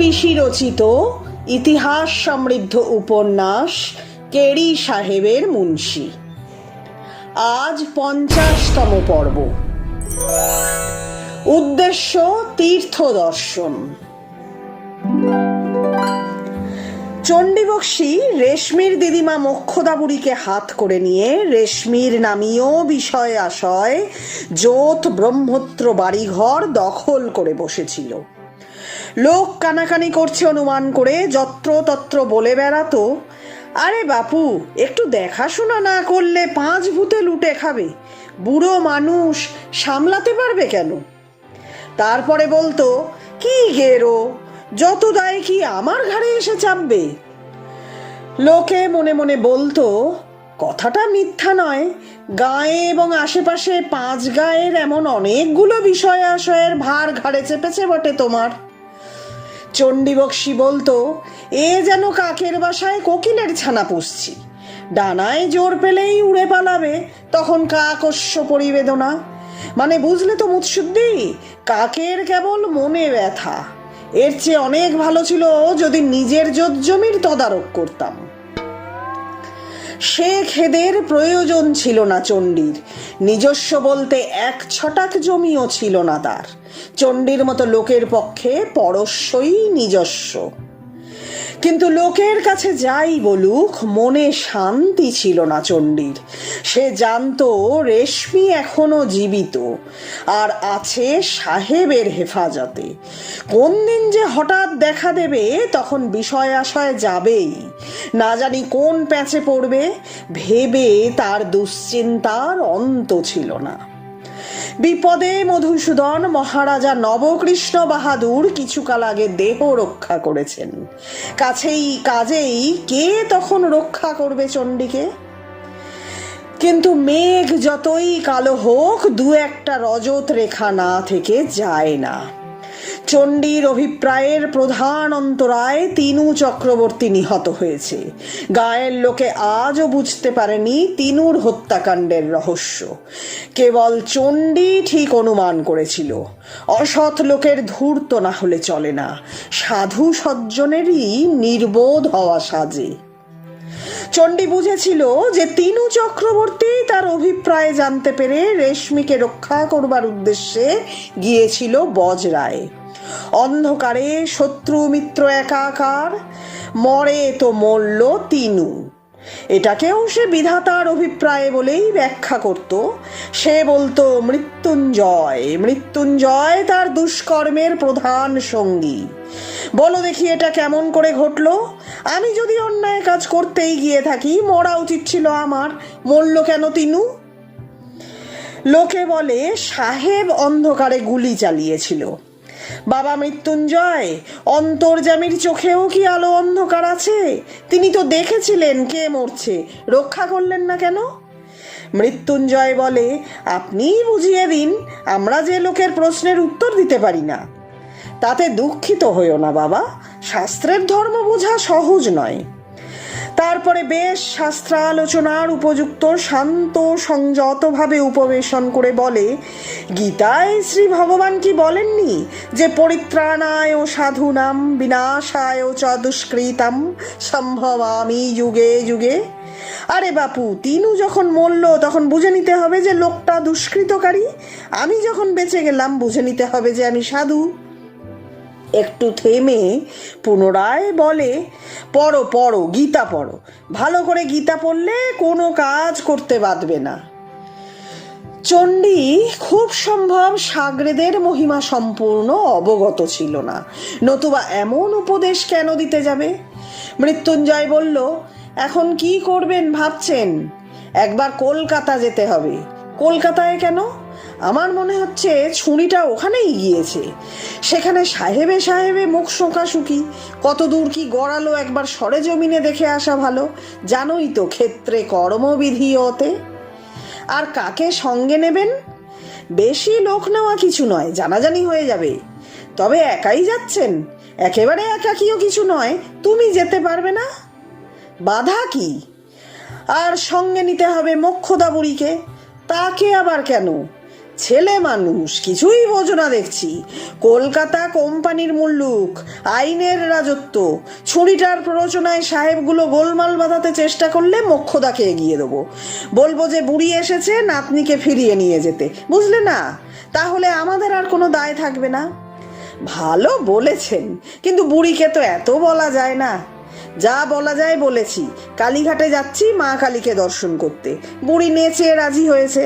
বিশি রচিত ইতিহাস সমৃদ্ধ উপন্যাস কেরি সাহেবের মুন্সি। আজ পঞ্চাশতম পর্ব। উদ্দেশ্য তীর্থ দর্শন চণ্ডীবক্সী রেশমির দিদিমা মোক্ষদাবুড়িকে হাত করে নিয়ে রেশমির নামীয় বিষয় আশয় জোত ব্রহ্মত্র বাড়িঘর দখল করে বসেছিল। লোক কানাকানি করছে অনুমান করে যত্র তত্র বলে বেড়াতো, আরে বাপু, একটু দেখাশোনা না করলে পাঁচ ভূতে লুটে খাবে, বুড়ো মানুষ সামলাতে পারবে কেন? তারপরে বলতো, কি গেরো, যত দায় কি আমার ঘাড়ে এসে চাপবে? লোকে মনে মনে বলতো, কথাটা মিথ্যা নয়, গায়ে এবং আশেপাশে পাঁচ গায়ের এমন অনেকগুলো বিষয় আশয়ের ভার ঘাড়ে চেপেছে বটে তোমার। চণ্ডীবক্সী বলতো, এ যেন কাকের বাসায় কোকিলের ছানা পুষছি। ডানায় জোর পেলেই উড়ে পালাবে, তখন কাকস্য পরিবেদনা। মানে বুঝলে তো মুৎসুদ্দি কাকের কেবল মনে ব্যথা। এর চেয়ে অনেক ভালো ছিল যদি নিজের জোত জমির তদারক করতাম। সে খেদের প্রয়োজন ছিল না চণ্ডীর। নিজস্ব বলতে এক ছটাক জমিও ছিল না তার। চণ্ডীর মতো লোকের পক্ষে পরস্যই নিজস্ব। কিন্তু লোকের কাছে যাই বলুক, মনে শান্তি ছিল না চণ্ডীর। সে জানতো রেশমি এখনও জীবিত, আর আছে সাহেবের হেফাজতে। কোন দিন যে হঠাৎ দেখা দেবে, তখন বিষয় আশয় যাবেই। না জানি কোন প্যাচে পড়বে, ভেবে তার দুশ্চিন্তার অন্ত ছিল না। বিপদে মধুসূদন মহারাজা নবকৃষ্ণ বাহাদুর কিছুকাল আগে দেহ রক্ষা করেছেন। কাছেই, কাজেই কে তখন রক্ষা করবে চণ্ডীকে? কিন্তু মেঘ যতই কালো হোক, দু একটা রজত রেখা না থেকে যায় না। চণ্ডীর অভিপ্রায়ের প্রধান অন্তরায় তিনু চক্রবর্তী নিহত হয়েছে। গায়ের লোকে আজও বুঝতে পারেনি তিনুর হত্যাকাণ্ডের রহস্য। কেবল চণ্ডী ঠিক অনুমান করেছিল, অসৎ লোকের ধূর্ত না হলে চলে না, সাধু সজ্জনেরই নির্বোধ হওয়া সাজে। চণ্ডী বুঝেছিল যে তিনু চক্রবর্তী তার অভিপ্রায় জানতে পেরে রেশমিকে রক্ষা করবার উদ্দেশ্যে গিয়েছিল বজরায়। অন্ধকারে শত্রু মিত্র একাকার, মরে তো মরল তিনু। এটাকেও সে বিধাতার অভিপ্রায় বলেই ব্যাখ্যা করত। সে বলতো, মৃত্যুঞ্জয় মৃত্যুঞ্জয় তার দুষ্কর্মের প্রধান সঙ্গী। বলো দেখি এটা কেমন করে ঘটলো। আমি যদি অন্যায় কাজ করতেই গিয়ে থাকি, মরা উচিত ছিল আমার। মরল কেন তিনু? লোকে বলে, সাহেব অন্ধকারে গুলি চালিয়েছিল। বাবা মৃত্যুঞ্জয় অন্তর্জামীর চোখেও কি আলো অন্ধকার আছে? তিনি তো দেখেছিলেন কে মরছে, রক্ষা করলেন না কেন? মৃত্যুঞ্জয় বলে, আপনিই বুঝিয়ে দিন, আমরা যে লোকের প্রশ্নের উত্তর দিতে পারি না। তাতে দুঃখিত হইও না, বাবা। শাস্ত্রের ধর্ম বোঝা সহজ নয়। তারপরে বেশ শাস্ত্রালোচনার উপযুক্ত শান্ত সংযতভাবে উপবেশন করে বলে, গীতায় শ্রী ভগবান কি বলেননি যে পরিত্রাণায় ও সাধুনাম বিনাশায় ও চ দুষ্কৃতাম সম্ভবামি যুগে যুগে? আরে বাপু, তিনু যখন মরল তখন বুঝে নিতে হবে যে লোকটা দুষ্কৃতকারী। আমি যখন বেঁচে গেলাম বুঝে নিতে হবে যে আমি সাধু। একটু থেমে পুনরায় বলে, পড়ো পড়ো, গীতা পড়ো। ভালো করে গীতা পড়লে কোনো কাজ করতে বাঁধবে না। চণ্ডী খুব সম্ভব সাগরেদের মহিমা সম্পূর্ণ অবগত ছিল না। নতুবা এমন উপদেশ কেন দিতে যাবে? মৃত্যুঞ্জয় বলল, এখন কি করবেন ভাবছেন? একবার কলকাতা যেতে হবে। কলকাতায় কেন? আমার মনে হচ্ছে ছুরিটা ওখানেই গিয়েছে। সেখানে সাহেবে সাহেবে মুখ শোকাশুকি কত দূর কি গড়ালো একবার সরেজমিনে দেখে আসা ভালো। জানোই তো ক্ষেত্রে কর্মবিধি ওতে। আর কাকে সঙ্গে নেবেন? বেশি লোক নেওয়া কিছু নয়, জানাজানি হয়ে যাবে। তবে একাই যাচ্ছেন? একেবারে একাকিও কিছু নয়, তুমি যেতে পারবে না? বাধা কি? আর সঙ্গে নিতে হবে মোক্ষদা বুড়িকে তাকে আবার কেন? ছেলে মানুষ, কিছুই বোঝো না দেখছি। কলকাতা কোম্পানির মুল্লুক, আইনের রাজত্ব, ছুরিটার প্ররোচনায় সাহেবগুলো গোলমাল বাঁধাতে চেষ্টা করলে মোক্ষদাকে এগিয়ে দেবো। বলব যে বুড়ি এসেছে, নাতনিকে ফিরিয়ে নিয়ে যেতে। বুঝলে না? তাহলে আমাদের আর কোনো দায় থাকবে না। ভালো বলেছেন, কিন্তু বুড়িকে তো এত বলা যায় না। যা বলা যায় বলেছি। কালীঘাটে যাচ্ছি মা কালীকে দর্শন করতে। বুড়ি নেচে রাজি হয়েছে।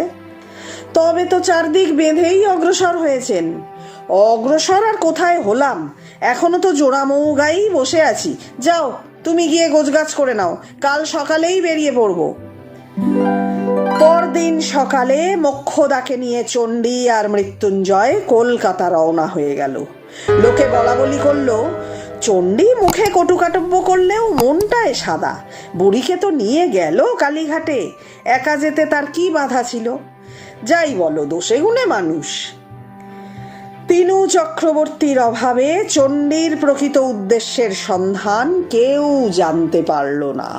তবে তো চারদিক বেঁধেই অগ্রসর হয়েছেন। অগ্রসর আর কোথায় হলাম? এখনও তো জোড়া মৌগাই বসে আছি। যাও, তুমি গিয়ে গোছগাছ করে নাও। কাল সকালেই বেরিয়ে পড়ব। পরদিন সকালে মোক্ষদাকে নিয়ে চণ্ডী আর মৃত্যুঞ্জয় কলকাতা রওনা হয়ে গেল। লোকে বলা বলি করল, চণ্ডী মুখে কটুকাটব্য করলেও মনটায় সাদা। বুড়িকে তো নিয়ে গেল কালীঘাটে। একা যেতে তার কি বাধা ছিল? যাই বলো, দোষে গুণে মানুষ। তিনু চক্রবর্তীর অভাবে চণ্ডীর প্রকৃত উদ্দেশ্যের সন্ধান কেউ জানতে পারল না।